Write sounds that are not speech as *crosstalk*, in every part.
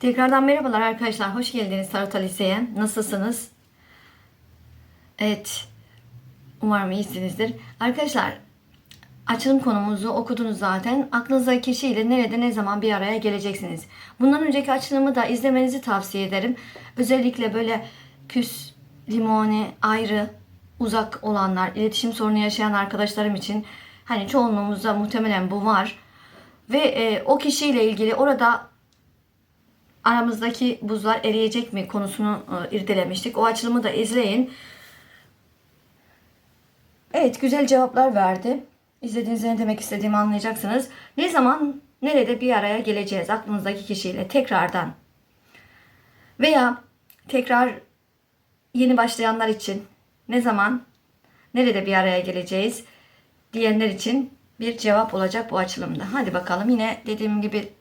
Tekrardan merhabalar arkadaşlar. Hoş geldiniz Tarot Alise'ye. Nasılsınız? Evet. Umarım iyisinizdir. Arkadaşlar açılım konumuzu okudunuz zaten. Aklınızdaki kişiyle nerede ne zaman bir araya geleceksiniz. Bundan önceki açılımı da izlemenizi tavsiye ederim. Özellikle böyle küs, limoni, ayrı, uzak olanlar, iletişim sorunu yaşayan arkadaşlarım için hani çoğunluğumuzda muhtemelen bu var. Ve e, o kişiyle ilgili orada aramızdaki buzlar eriyecek mi konusunu e, irdelemiştik. O açılımı da izleyin. Evet güzel cevaplar verdi. İzlediğinizde ne demek istediğimi anlayacaksınız. Ne zaman nerede bir araya geleceğiz aklınızdaki kişiyle tekrardan. Veya tekrar yeni başlayanlar için ne zaman nerede bir araya geleceğiz diyenler için bir cevap olacak bu açılımda. Hadi bakalım yine dediğim gibi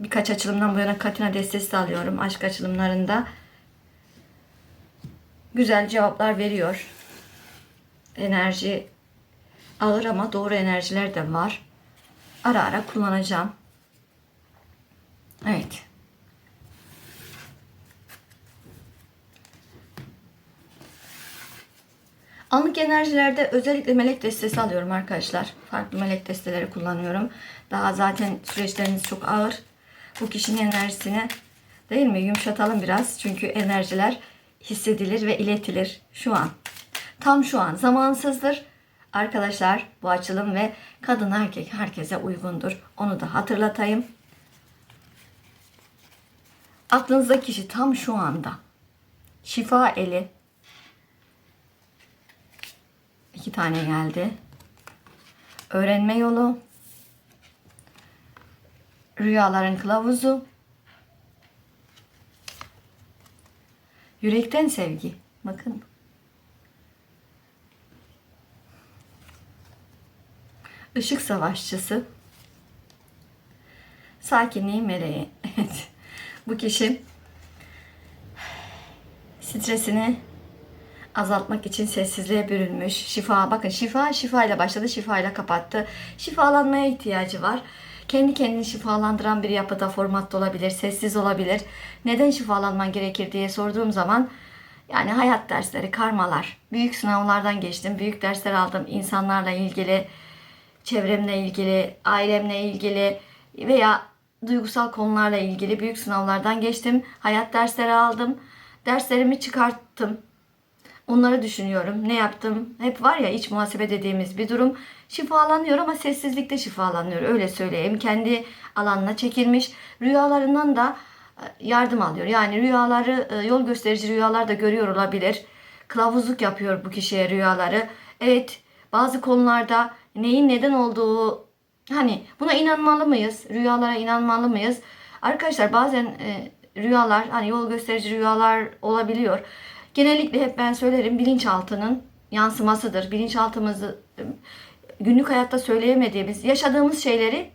birkaç açılımdan bu yana Katina destesi de alıyorum aşk açılımlarında. Güzel cevaplar veriyor. Enerji ağır ama doğru enerjiler de var. Ara ara kullanacağım. Evet. Anlık enerjilerde özellikle melek destesi alıyorum arkadaşlar. Farklı melek desteleri kullanıyorum. Daha zaten süreçleriniz çok ağır. Bu kişinin enerjisini değil mi yumuşatalım biraz. Çünkü enerjiler hissedilir ve iletilir şu an. Tam şu an zamansızdır. Arkadaşlar bu açılım ve kadın erkek herkese uygundur. Onu da hatırlatayım. Aklınızdaki kişi tam şu anda. Şifa eli. İki tane geldi. Öğrenme yolu. Rüyaların kılavuzu. Yürekten sevgi. Bakın. Işık savaşçısı. Sakinliğin meleği. *laughs* Evet. Bu kişi stresini azaltmak için sessizliğe bürünmüş. Şifa bakın şifa şifayla başladı şifayla kapattı. Şifalanmaya ihtiyacı var. Kendi kendini şifalandıran bir yapıda formatta olabilir, sessiz olabilir. Neden şifalanman gerekir diye sorduğum zaman yani hayat dersleri, karmalar, büyük sınavlardan geçtim, büyük dersler aldım insanlarla ilgili, çevremle ilgili, ailemle ilgili veya duygusal konularla ilgili büyük sınavlardan geçtim. Hayat dersleri aldım. Derslerimi çıkarttım. Onları düşünüyorum. Ne yaptım? Hep var ya iç muhasebe dediğimiz bir durum. Şifalanıyor ama sessizlikte şifalanıyor. Öyle söyleyeyim. Kendi alanına çekilmiş. Rüyalarından da e, yardım alıyor. Yani rüyaları, e, yol gösterici rüyalar da görüyor olabilir. Kılavuzluk yapıyor bu kişiye rüyaları. Evet bazı konularda neyin neden olduğu hani buna inanmalı mıyız? Rüyalara inanmalı mıyız? Arkadaşlar bazen e, rüyalar hani yol gösterici rüyalar olabiliyor. Genellikle hep ben söylerim bilinçaltının yansımasıdır. Bilinçaltımızı e, günlük hayatta söyleyemediğimiz, yaşadığımız şeyleri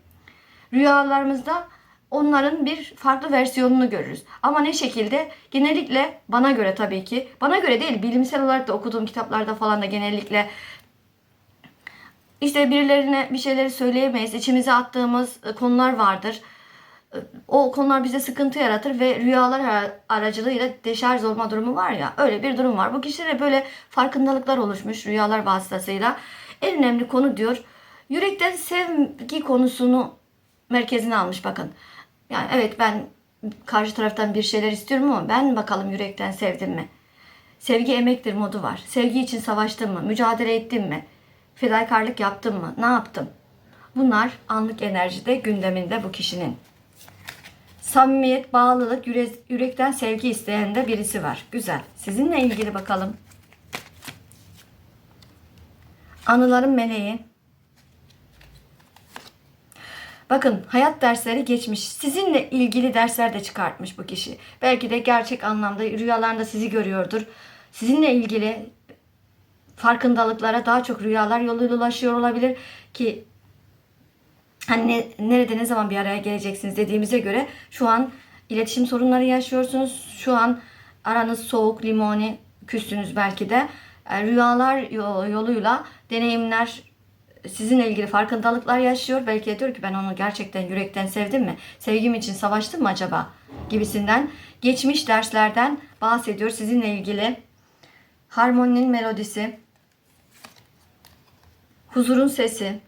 rüyalarımızda onların bir farklı versiyonunu görürüz. Ama ne şekilde? Genellikle bana göre tabii ki, bana göre değil bilimsel olarak da okuduğum kitaplarda falan da genellikle işte birilerine bir şeyleri söyleyemeyiz. İçimize attığımız e, konular vardır. O konular bize sıkıntı yaratır ve rüyalar ara- aracılığıyla deşarj olma durumu var ya. Öyle bir durum var. Bu kişilere böyle farkındalıklar oluşmuş rüyalar vasıtasıyla. En önemli konu diyor. Yürekten sevgi konusunu merkezine almış bakın. Yani evet ben karşı taraftan bir şeyler istiyorum ama ben bakalım yürekten sevdim mi? Sevgi emektir modu var. Sevgi için savaştım mı? Mücadele ettim mi? Fedakarlık yaptım mı? Ne yaptım? Bunlar anlık enerjide gündeminde bu kişinin. Samimiyet, bağlılık, yüre- yürekten sevgi isteyen de birisi var. Güzel. Sizinle ilgili bakalım. Anıların meleği. Bakın hayat dersleri geçmiş. Sizinle ilgili dersler de çıkartmış bu kişi. Belki de gerçek anlamda rüyalarında sizi görüyordur. Sizinle ilgili farkındalıklara daha çok rüyalar yoluyla ulaşıyor olabilir ki hani ne- nerede ne zaman bir araya geleceksiniz dediğimize göre şu an iletişim sorunları yaşıyorsunuz. Şu an aranız soğuk, limoni, küstünüz belki de. E, Rüyalar yo- yoluyla deneyimler sizinle ilgili farkındalıklar yaşıyor. Belki de diyor ki ben onu gerçekten yürekten sevdim mi? Sevgim için savaştım mı acaba? gibisinden geçmiş derslerden bahsediyor sizinle ilgili. Harmoninin melodisi, huzurun sesi,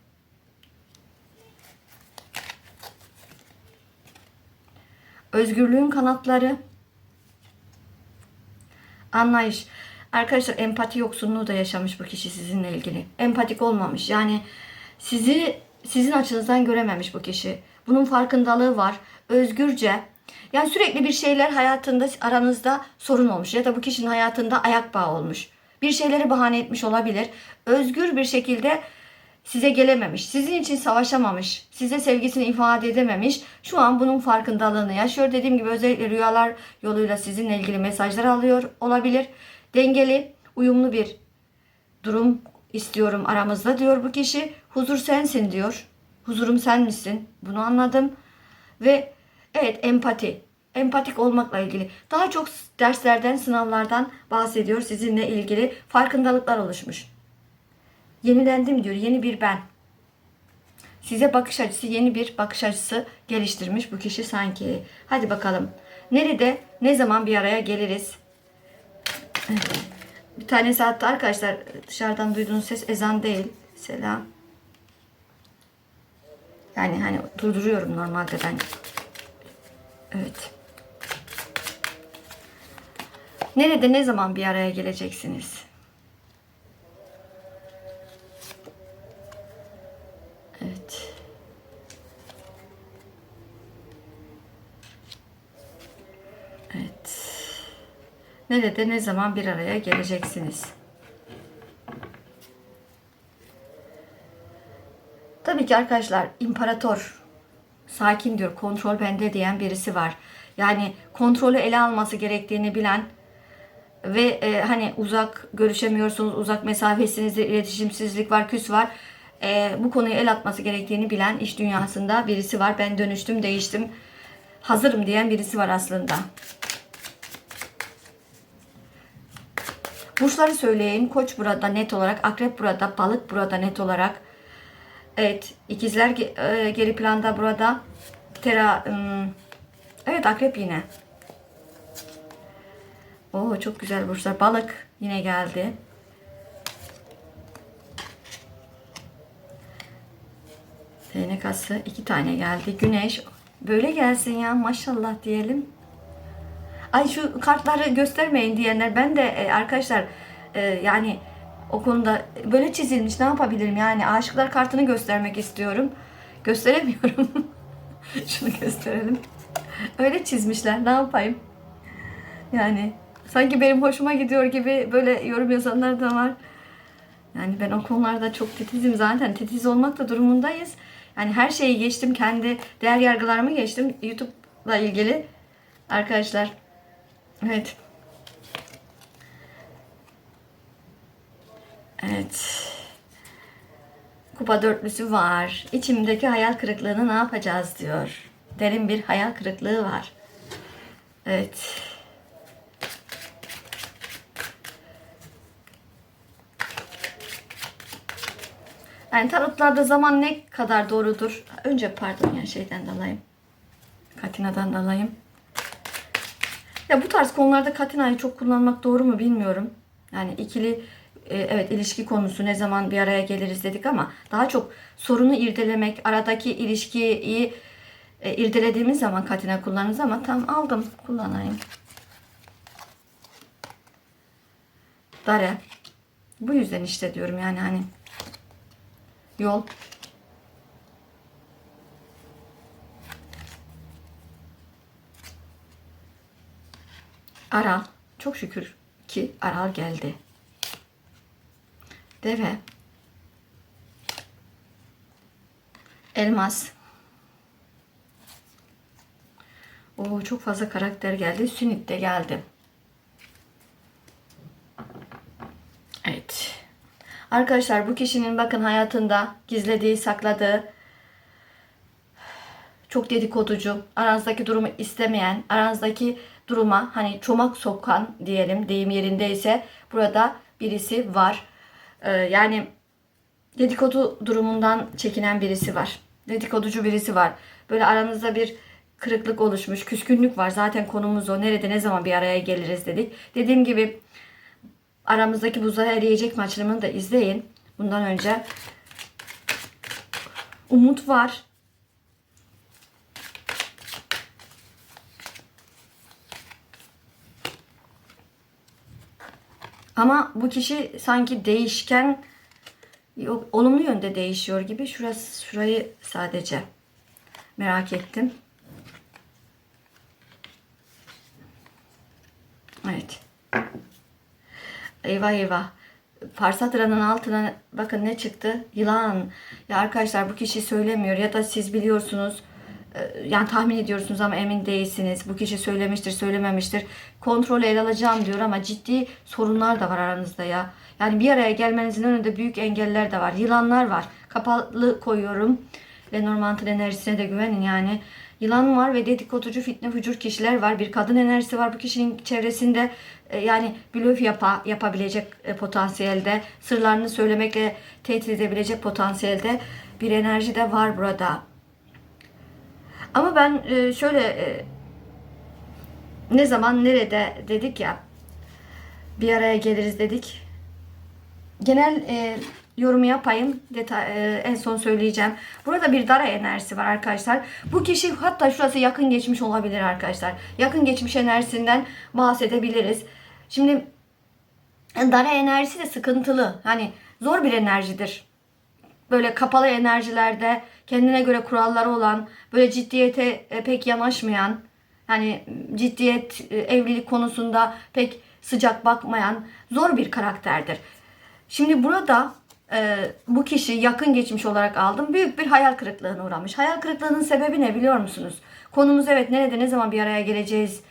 özgürlüğün kanatları, anlayış. Arkadaşlar empati yoksunluğu da yaşamış bu kişi sizinle ilgili. Empatik olmamış. Yani sizi sizin açınızdan görememiş bu kişi. Bunun farkındalığı var. Özgürce. Yani sürekli bir şeyler hayatında aranızda sorun olmuş ya da bu kişinin hayatında ayak bağı olmuş. Bir şeyleri bahane etmiş olabilir. Özgür bir şekilde size gelememiş. Sizin için savaşamamış. Size sevgisini ifade edememiş. Şu an bunun farkındalığını yaşıyor. Dediğim gibi özellikle rüyalar yoluyla sizinle ilgili mesajlar alıyor olabilir. Dengeli, uyumlu bir durum istiyorum aramızda diyor bu kişi. Huzur sensin diyor. Huzurum sen misin? Bunu anladım. Ve evet empati. Empatik olmakla ilgili. Daha çok derslerden, sınavlardan bahsediyor sizinle ilgili. Farkındalıklar oluşmuş. Yenilendim diyor. Yeni bir ben. Size bakış açısı, yeni bir bakış açısı geliştirmiş bu kişi sanki. Hadi bakalım. Nerede, ne zaman bir araya geliriz? Bir tane saatte arkadaşlar dışarıdan duyduğunuz ses ezan değil. Selam. Yani hani durduruyorum normalde ben. Evet. Nerede ne zaman bir araya geleceksiniz? Nerede ne zaman bir araya geleceksiniz? Tabii ki arkadaşlar imparator sakin diyor kontrol bende diyen birisi var. Yani kontrolü ele alması gerektiğini bilen ve e, hani uzak görüşemiyorsunuz, uzak mesafesinizde iletişimsizlik var, küs var. E, bu konuyu el atması gerektiğini bilen iş dünyasında birisi var. Ben dönüştüm, değiştim, hazırım diyen birisi var aslında. Burçları söyleyeyim. Koç burada net olarak, akrep burada, balık burada net olarak. Evet, ikizler e, geri planda burada. Tera, evet akrep yine. Oo çok güzel burçlar. Balık yine geldi. Değnek iki tane geldi. Güneş böyle gelsin ya maşallah diyelim. Ay şu kartları göstermeyin diyenler ben de e, arkadaşlar e, yani o konuda böyle çizilmiş ne yapabilirim yani aşıklar kartını göstermek istiyorum. Gösteremiyorum. *laughs* Şunu gösterelim. Öyle çizmişler ne yapayım? Yani sanki benim hoşuma gidiyor gibi böyle yorum yazanlar da var. Yani ben o konularda çok titizim zaten. Titiz olmak da durumundayız. Yani her şeyi geçtim. Kendi değer yargılarımı geçtim. YouTube'la ilgili. Arkadaşlar. Evet. Evet. Kupa dörtlüsü var. İçimdeki hayal kırıklığını ne yapacağız diyor. Derin bir hayal kırıklığı var. Evet. Yani tarotlarda zaman ne kadar doğrudur? Önce pardon yani şeyden dalayım. Katina'dan dalayım. Ya bu tarz konularda Katina'yı çok kullanmak doğru mu bilmiyorum. Yani ikili e, evet ilişki konusu ne zaman bir araya geliriz dedik ama daha çok sorunu irdelemek, aradaki ilişkiyi e, irdelediğimiz zaman Katina kullanırız ama tam aldım kullanayım. Dare. Bu yüzden işte diyorum yani hani yol Aral. Çok şükür ki Aral geldi. Deve. Elmas. Oo, çok fazla karakter geldi. Sünit de geldi. Evet. Arkadaşlar bu kişinin bakın hayatında gizlediği, sakladığı çok dedikoducu, aranızdaki durumu istemeyen, aranızdaki duruma hani çomak sokan diyelim deyim yerindeyse burada birisi var. Ee, yani dedikodu durumundan çekinen birisi var. Dedikoducu birisi var. Böyle aranızda bir kırıklık oluşmuş, küskünlük var. Zaten konumuz o. Nerede ne zaman bir araya geliriz dedik. Dediğim gibi aramızdaki buzları eriyecek mi açılımını da izleyin. Bundan önce umut var. Ama bu kişi sanki değişken yok olumlu yönde değişiyor gibi. Şurası şurayı sadece merak ettim. Evet. Eyvah eyvah. Farsatranın altına bakın ne çıktı? Yılan. Ya arkadaşlar bu kişi söylemiyor ya da siz biliyorsunuz. Ee, Yani tahmin ediyorsunuz ama emin değilsiniz. Bu kişi söylemiştir, söylememiştir. Kontrol ele alacağım diyor ama ciddi sorunlar da var aranızda ya. Yani bir araya gelmenizin önünde büyük engeller de var. Yılanlar var. Kapalı koyuyorum. Lenormand'ın enerjisine de güvenin yani. Yılan var ve dedikoducu fitne fücur kişiler var. Bir kadın enerjisi var bu kişinin çevresinde. E, Yani blöf yapa, yapabilecek e, potansiyelde. Sırlarını söylemekle tehdit edebilecek potansiyelde bir enerji de var burada. Ama ben e, şöyle e, ne zaman nerede dedik ya bir araya geliriz dedik. Genel e, yorumu yapayım. Detay, e, en son söyleyeceğim. Burada bir dara enerjisi var arkadaşlar. Bu kişi hatta şurası yakın geçmiş olabilir arkadaşlar. Yakın geçmiş enerjisinden bahsedebiliriz. Şimdi dara enerjisi de sıkıntılı. Hani zor bir enerjidir böyle kapalı enerjilerde kendine göre kuralları olan, böyle ciddiyete e, pek yanaşmayan, hani ciddiyet e, evlilik konusunda pek sıcak bakmayan zor bir karakterdir. Şimdi burada e, bu kişi yakın geçmiş olarak aldım. Büyük bir hayal kırıklığına uğramış. Hayal kırıklığının sebebi ne biliyor musunuz? Konumuz evet nerede ne zaman bir araya geleceğiz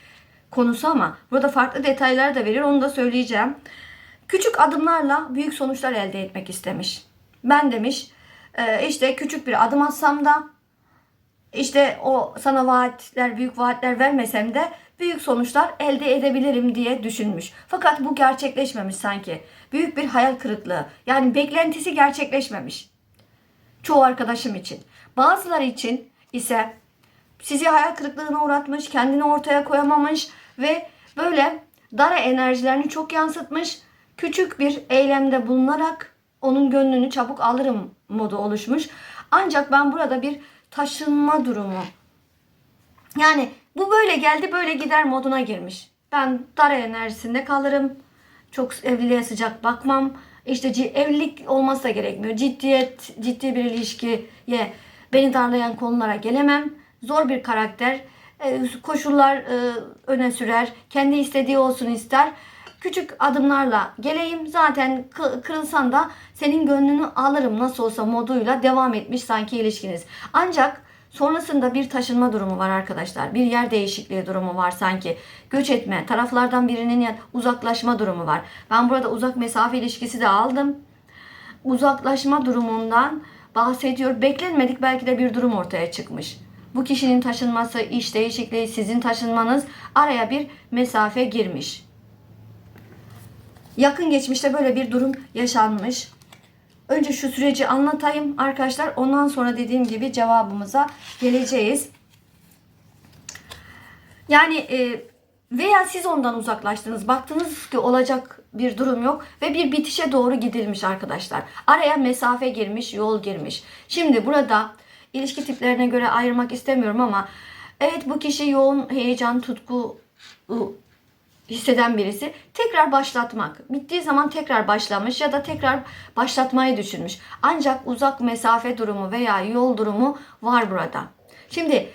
konusu ama burada farklı detaylar da verir. Onu da söyleyeceğim. Küçük adımlarla büyük sonuçlar elde etmek istemiş. Ben demiş e, işte küçük bir adım atsam da işte o sana vaatler, büyük vaatler vermesem de büyük sonuçlar elde edebilirim diye düşünmüş. Fakat bu gerçekleşmemiş sanki. Büyük bir hayal kırıklığı. Yani beklentisi gerçekleşmemiş. Çoğu arkadaşım için. Bazıları için ise sizi hayal kırıklığına uğratmış, kendini ortaya koyamamış ve böyle dara enerjilerini çok yansıtmış. Küçük bir eylemde bulunarak onun gönlünü çabuk alırım modu oluşmuş. Ancak ben burada bir taşınma durumu. Yani bu böyle geldi böyle gider moduna girmiş. Ben dara enerjisinde kalırım. Çok evliliğe sıcak bakmam. İşte evlilik olması da gerekmiyor. Ciddiyet, ciddi bir ilişkiye beni darlayan konulara gelemem. Zor bir karakter. E, koşullar e, öne sürer. Kendi istediği olsun ister. Küçük adımlarla geleyim. Zaten kı- kırılsan da senin gönlünü alırım nasıl olsa moduyla devam etmiş sanki ilişkiniz. Ancak sonrasında bir taşınma durumu var arkadaşlar. Bir yer değişikliği durumu var sanki. Göç etme, taraflardan birinin uzaklaşma durumu var. Ben burada uzak mesafe ilişkisi de aldım. Uzaklaşma durumundan bahsediyor. Beklenmedik belki de bir durum ortaya çıkmış. Bu kişinin taşınması, iş değişikliği, sizin taşınmanız araya bir mesafe girmiş. Yakın geçmişte böyle bir durum yaşanmış. Önce şu süreci anlatayım arkadaşlar. Ondan sonra dediğim gibi cevabımıza geleceğiz. Yani e, veya siz ondan uzaklaştınız. Baktınız ki olacak bir durum yok ve bir bitişe doğru gidilmiş arkadaşlar. Araya mesafe girmiş, yol girmiş. Şimdi burada ilişki tiplerine göre ayırmak istemiyorum ama evet bu kişi yoğun heyecan, tutku hisseden birisi tekrar başlatmak. Bittiği zaman tekrar başlamış ya da tekrar başlatmayı düşünmüş. Ancak uzak mesafe durumu veya yol durumu var burada. Şimdi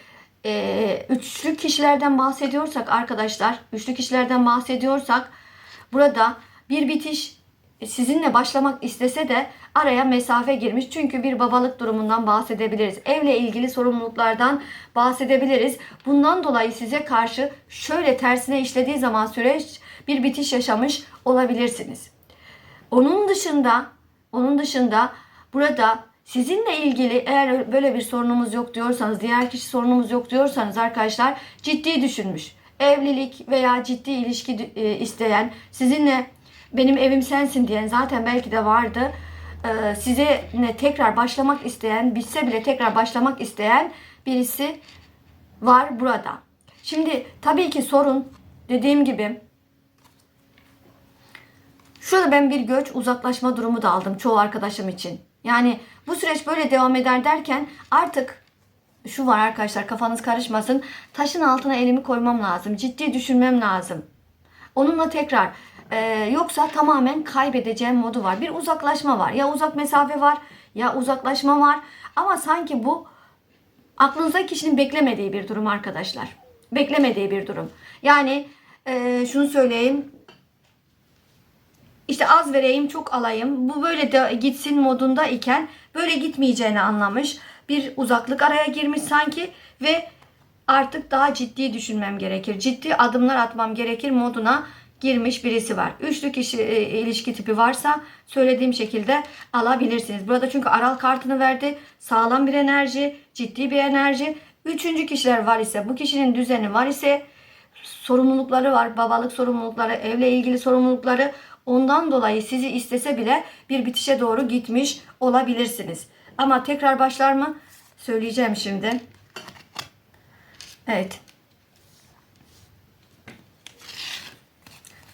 e, üçlü kişilerden bahsediyorsak arkadaşlar, üçlü kişilerden bahsediyorsak burada bir bitiş sizinle başlamak istese de araya mesafe girmiş. Çünkü bir babalık durumundan bahsedebiliriz. Evle ilgili sorumluluklardan bahsedebiliriz. Bundan dolayı size karşı şöyle tersine işlediği zaman süreç bir bitiş yaşamış olabilirsiniz. Onun dışında onun dışında burada sizinle ilgili eğer böyle bir sorunumuz yok diyorsanız, diğer kişi sorunumuz yok diyorsanız arkadaşlar ciddi düşünmüş. Evlilik veya ciddi ilişki e, isteyen, sizinle benim evim sensin diyen zaten belki de vardı. Ee, sizinle tekrar başlamak isteyen, bitse bile tekrar başlamak isteyen birisi var burada. Şimdi tabii ki sorun dediğim gibi Şurada ben bir göç uzaklaşma durumu da aldım çoğu arkadaşım için. Yani bu süreç böyle devam eder derken artık şu var arkadaşlar kafanız karışmasın. Taşın altına elimi koymam lazım. Ciddi düşünmem lazım. Onunla tekrar e, yoksa tamamen kaybedeceğim modu var. Bir uzaklaşma var. Ya uzak mesafe var ya uzaklaşma var. Ama sanki bu aklınızda kişinin beklemediği bir durum arkadaşlar. Beklemediği bir durum. Yani e, şunu söyleyeyim. İşte az vereyim çok alayım. Bu böyle de gitsin modunda iken böyle gitmeyeceğini anlamış. Bir uzaklık araya girmiş sanki ve artık daha ciddi düşünmem gerekir. Ciddi adımlar atmam gerekir moduna girmiş birisi var. Üçlü kişi e, ilişki tipi varsa söylediğim şekilde alabilirsiniz. Burada çünkü aral kartını verdi. Sağlam bir enerji, ciddi bir enerji. Üçüncü kişiler var ise, bu kişinin düzeni var ise sorumlulukları var. Babalık sorumlulukları, evle ilgili sorumlulukları. Ondan dolayı sizi istese bile bir bitişe doğru gitmiş olabilirsiniz. Ama tekrar başlar mı? Söyleyeceğim şimdi. Evet.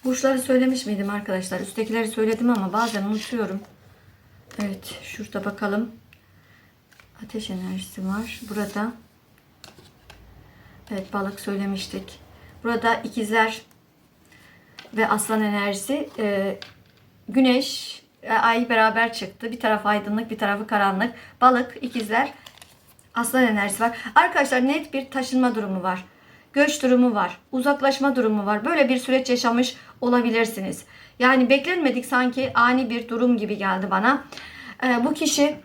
Burçları söylemiş miydim arkadaşlar? Üsttekileri söyledim ama bazen unutuyorum. Evet, şurada bakalım. Ateş enerjisi var. Burada Evet, balık söylemiştik. Burada ikizler ve aslan enerjisi e, güneş e, ay beraber çıktı. Bir taraf aydınlık, bir tarafı karanlık. Balık, ikizler, aslan enerjisi var. Arkadaşlar net bir taşınma durumu var. Göç durumu var. Uzaklaşma durumu var. Böyle bir süreç yaşamış olabilirsiniz. Yani beklenmedik sanki ani bir durum gibi geldi bana. E, bu kişi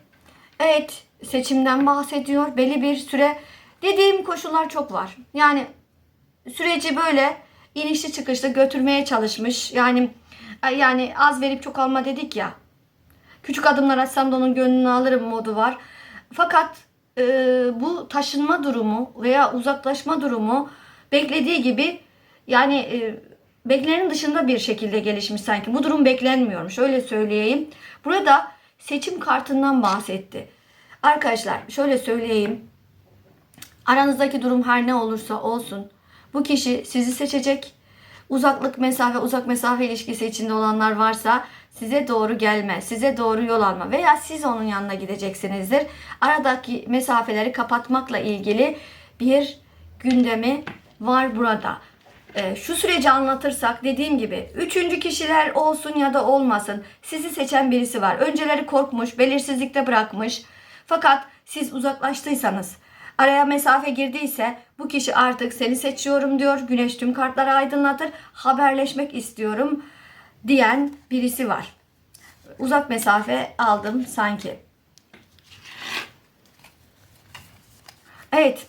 evet seçimden bahsediyor. Belli bir süre dediğim koşullar çok var. Yani süreci böyle inişli çıkışlı götürmeye çalışmış. Yani e, yani az verip çok alma dedik ya. Küçük adımlar atsam da onun gönlünü alırım modu var. Fakat e, bu taşınma durumu veya uzaklaşma durumu beklediği gibi yani e, beklenenin dışında bir şekilde gelişmiş sanki. Bu durum beklenmiyormuş öyle söyleyeyim. Burada seçim kartından bahsetti. Arkadaşlar şöyle söyleyeyim. Aranızdaki durum her ne olursa olsun bu kişi sizi seçecek. Uzaklık mesafe, uzak mesafe ilişkisi içinde olanlar varsa size doğru gelme, size doğru yol alma veya siz onun yanına gideceksinizdir. Aradaki mesafeleri kapatmakla ilgili bir gündemi var burada. Ee, şu süreci anlatırsak dediğim gibi üçüncü kişiler olsun ya da olmasın sizi seçen birisi var. Önceleri korkmuş, belirsizlikte bırakmış. Fakat siz uzaklaştıysanız Araya mesafe girdiyse bu kişi artık seni seçiyorum diyor. Güneş tüm kartları aydınlatır. Haberleşmek istiyorum diyen birisi var. Uzak mesafe aldım sanki. Evet.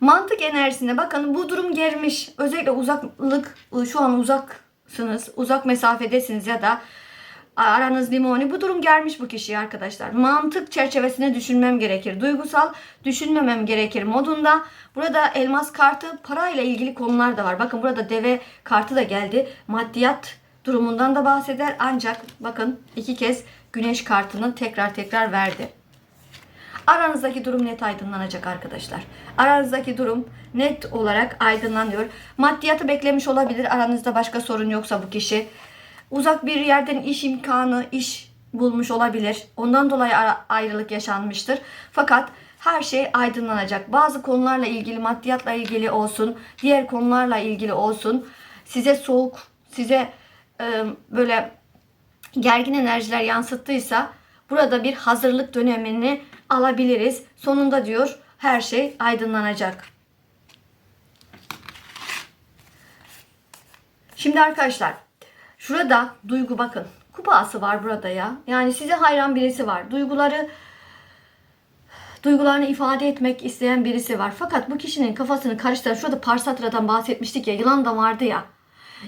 Mantık enerjisinde bakın bu durum germiş. Özellikle uzaklık şu an uzaksınız. Uzak mesafedesiniz ya da aranız limoni. Bu durum gelmiş bu kişiye arkadaşlar. Mantık çerçevesinde düşünmem gerekir. Duygusal düşünmemem gerekir modunda. Burada elmas kartı parayla ilgili konular da var. Bakın burada deve kartı da geldi. Maddiyat durumundan da bahseder. Ancak bakın iki kez güneş kartını tekrar tekrar verdi. Aranızdaki durum net aydınlanacak arkadaşlar. Aranızdaki durum net olarak aydınlanıyor. Maddiyatı beklemiş olabilir. Aranızda başka sorun yoksa bu kişi uzak bir yerden iş imkanı, iş bulmuş olabilir. Ondan dolayı ayrılık yaşanmıştır. Fakat her şey aydınlanacak. Bazı konularla ilgili, maddiyatla ilgili olsun, diğer konularla ilgili olsun. Size soğuk, size e, böyle gergin enerjiler yansıttıysa burada bir hazırlık dönemini alabiliriz. Sonunda diyor her şey aydınlanacak. Şimdi arkadaşlar Şurada duygu bakın. Kupası var burada ya. Yani size hayran birisi var. Duyguları duygularını ifade etmek isteyen birisi var. Fakat bu kişinin kafasını karıştıran şurada Parsatra'dan bahsetmiştik ya. Yılan da vardı ya.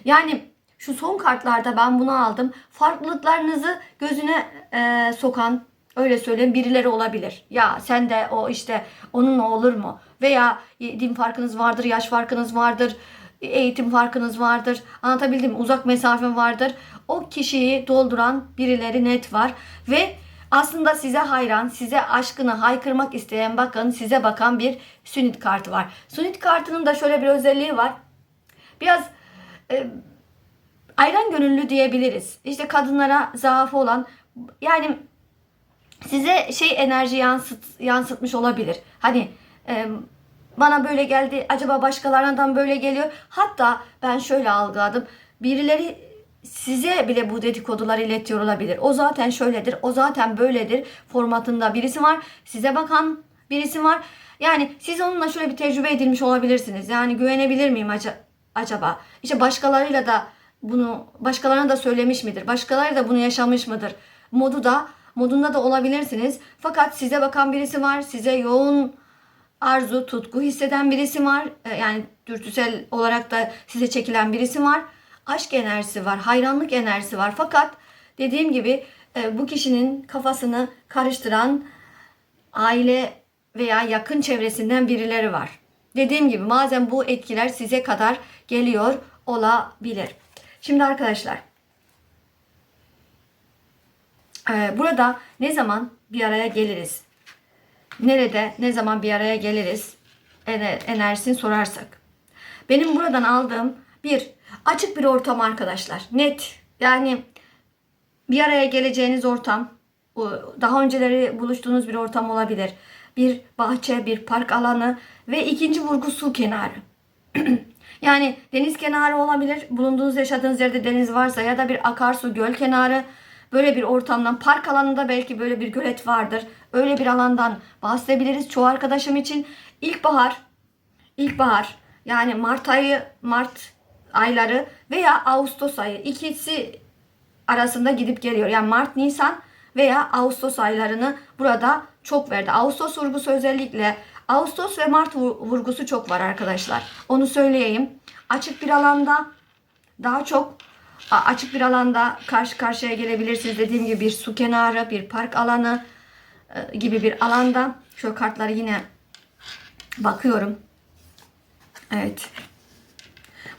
Yani şu son kartlarda ben bunu aldım. Farklılıklarınızı gözüne e, sokan öyle söyleyeyim birileri olabilir. Ya sen de o işte onunla olur mu? Veya din farkınız vardır, yaş farkınız vardır eğitim farkınız vardır. Anlatabildim mi? Uzak mesafe vardır. O kişiyi dolduran birileri net var. Ve Aslında size hayran, size aşkını haykırmak isteyen bakın size bakan bir sünnet kartı var. Sünnet kartının da şöyle bir özelliği var. Biraz e, ayran gönüllü diyebiliriz. İşte kadınlara zaafı olan yani size şey enerji yansıt, yansıtmış olabilir. Hani e, bana böyle geldi acaba başkalarından böyle geliyor. Hatta ben şöyle algıladım. Birileri size bile bu dedikoduları iletiyor olabilir. O zaten şöyledir, o zaten böyledir formatında birisi var. Size bakan birisi var. Yani siz onunla şöyle bir tecrübe edilmiş olabilirsiniz. Yani güvenebilir miyim aca- acaba? İşte başkalarıyla da bunu başkalarına da söylemiş midir? Başkaları da bunu yaşamış mıdır? Modu da modunda da olabilirsiniz. Fakat size bakan birisi var. Size yoğun arzu, tutku hisseden birisi var. Ee, Yani dürtüsel olarak da size çekilen birisi var. Aşk enerjisi var, hayranlık enerjisi var. Fakat dediğim gibi e, bu kişinin kafasını karıştıran aile veya yakın çevresinden birileri var. Dediğim gibi bazen bu etkiler size kadar geliyor olabilir. Şimdi arkadaşlar e, burada ne zaman bir araya geliriz? Nerede, ne zaman bir araya geliriz? Ener- Enerjisini sorarsak. Benim buradan aldığım bir açık bir ortam arkadaşlar. Net. Yani bir araya geleceğiniz ortam, daha önceleri buluştuğunuz bir ortam olabilir. Bir bahçe, bir park alanı ve ikinci vurgu su kenarı. *clears throat* yani deniz kenarı olabilir. Bulunduğunuz, yaşadığınız yerde deniz varsa ya da bir akarsu, göl kenarı böyle bir ortamdan park alanında belki böyle bir gölet vardır. Öyle bir alandan bahsedebiliriz çoğu arkadaşım için. İlkbahar, ilkbahar yani Mart ayı, Mart ayları veya Ağustos ayı ikisi arasında gidip geliyor. Yani Mart, Nisan veya Ağustos aylarını burada çok verdi. Ağustos vurgusu özellikle Ağustos ve Mart vu- vurgusu çok var arkadaşlar. Onu söyleyeyim. Açık bir alanda daha çok açık bir alanda karşı karşıya gelebilirsiniz. Dediğim gibi bir su kenarı, bir park alanı e, gibi bir alanda. Şu kartları yine bakıyorum. Evet.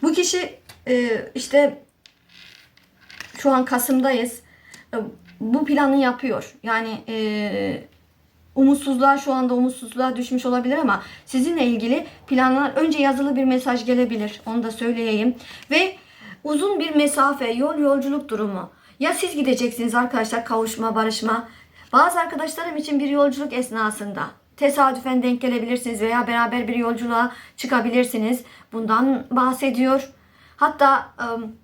Bu kişi e, işte şu an Kasım'dayız. E, Bu planı yapıyor. Yani umutsuzluğa şu anda umutsuzluğa düşmüş olabilir ama sizinle ilgili planlar önce yazılı bir mesaj gelebilir. Onu da söyleyeyim. Ve uzun bir mesafe, yol yolculuk durumu. Ya siz gideceksiniz arkadaşlar kavuşma, barışma. Bazı arkadaşlarım için bir yolculuk esnasında tesadüfen denk gelebilirsiniz veya beraber bir yolculuğa çıkabilirsiniz. Bundan bahsediyor. Hatta ım,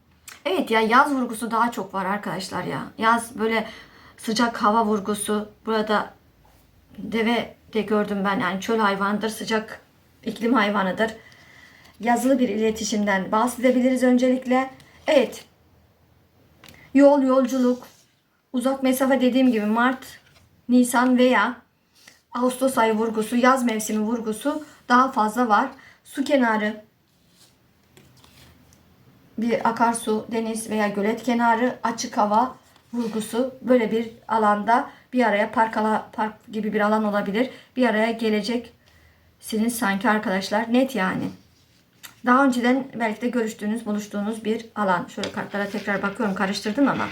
evet ya yaz vurgusu daha çok var arkadaşlar ya. Yaz böyle sıcak hava vurgusu. Burada deve de gördüm ben yani çöl hayvanıdır, sıcak iklim hayvanıdır. Yazılı bir iletişimden bahsedebiliriz öncelikle. Evet. Yol, yolculuk, uzak mesafe dediğim gibi Mart, Nisan veya Ağustos ayı vurgusu, yaz mevsimi vurgusu daha fazla var. Su kenarı, bir akarsu, deniz veya gölet kenarı, açık hava vurgusu böyle bir alanda bir araya park, ala, park gibi bir alan olabilir. Bir araya geleceksiniz sanki arkadaşlar. Net yani. Daha önceden belki de görüştüğünüz, buluştuğunuz bir alan. Şöyle kartlara tekrar bakıyorum. Karıştırdım ama.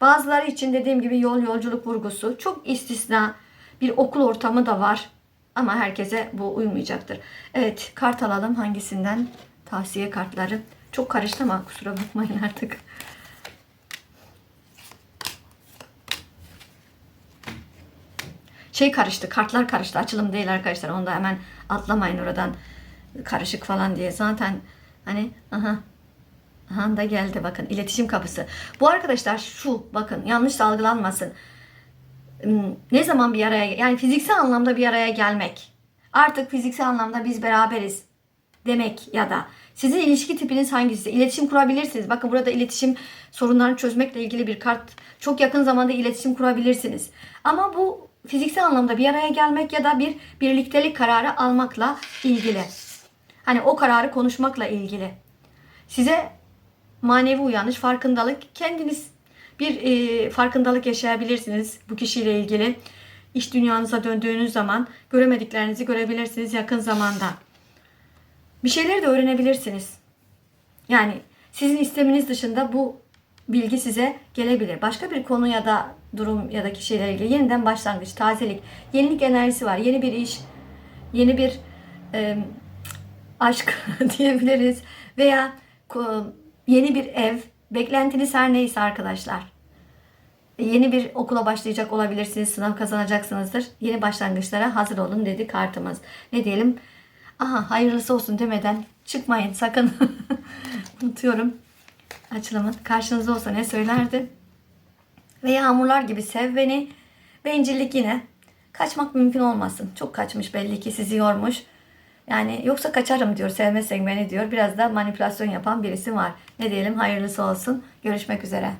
Bazıları için dediğim gibi yol yolculuk vurgusu. Çok istisna bir okul ortamı da var. Ama herkese bu uymayacaktır. Evet kart alalım hangisinden? Tavsiye kartları. Çok karıştı ama kusura bakmayın artık. Şey karıştı, kartlar karıştı. Açılım değil arkadaşlar. Onu da hemen atlamayın oradan. Karışık falan diye. Zaten hani aha aha da geldi bakın. iletişim kapısı. Bu arkadaşlar şu bakın yanlış algılanmasın. Hmm, Ne zaman bir araya yani fiziksel anlamda bir araya gelmek. Artık fiziksel anlamda biz beraberiz demek ya da sizin ilişki tipiniz hangisi? İletişim kurabilirsiniz. Bakın burada iletişim sorunlarını çözmekle ilgili bir kart. Çok yakın zamanda iletişim kurabilirsiniz. Ama bu fiziksel anlamda bir araya gelmek ya da bir birliktelik kararı almakla ilgili. Hani o kararı konuşmakla ilgili. Size manevi uyanış, farkındalık, kendiniz bir e, farkındalık yaşayabilirsiniz bu kişiyle ilgili. İş dünyanıza döndüğünüz zaman göremediklerinizi görebilirsiniz yakın zamanda. Bir şeyleri de öğrenebilirsiniz. Yani sizin isteminiz dışında bu bilgi size gelebilir. Başka bir konu ya da durum ya da kişiyle ilgili yeniden başlangıç, tazelik, yenilik enerjisi var. Yeni bir iş, yeni bir e, aşk *laughs* diyebiliriz veya yeni bir ev, beklentiniz her neyse arkadaşlar. Yeni bir okula başlayacak olabilirsiniz, sınav kazanacaksınızdır. Yeni başlangıçlara hazır olun dedi kartımız. Ne diyelim? Aha hayırlısı olsun demeden çıkmayın sakın. *laughs* Unutuyorum açılımın. Karşınızda olsa ne söylerdi? Ve yağmurlar gibi sev beni. Bencillik yine. Kaçmak mümkün olmasın. Çok kaçmış belli ki sizi yormuş. Yani yoksa kaçarım diyor, sevmezsen beni diyor. Biraz da manipülasyon yapan birisi var. Ne diyelim hayırlısı olsun. Görüşmek üzere.